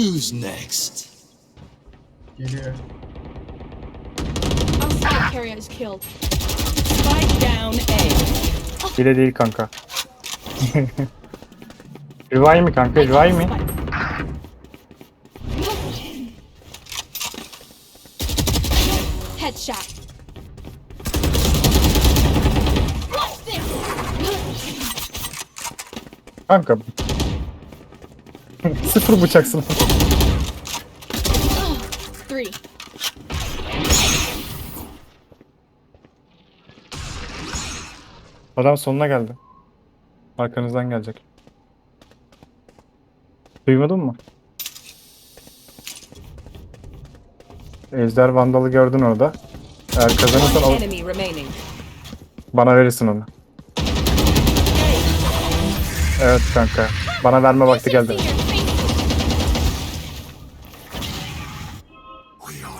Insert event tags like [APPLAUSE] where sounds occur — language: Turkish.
Who's next? Geliyor. Our spike carrier is killed. Spike down A. Bile değil kanka. [LAUGHS] Revive mi kanka? Revive mi? Headshot. Watch this. Kanka. [LAUGHS] Sıfır bıçaksın. Three. Adam sonuna geldi. Arkanızdan gelecek. Duymadın mı? Ejder Vandal'ı gördün orada. Eğer kazanırsan remaining. bana verirsin onu. Evet kanka. Bana verme vakti geldi. We are.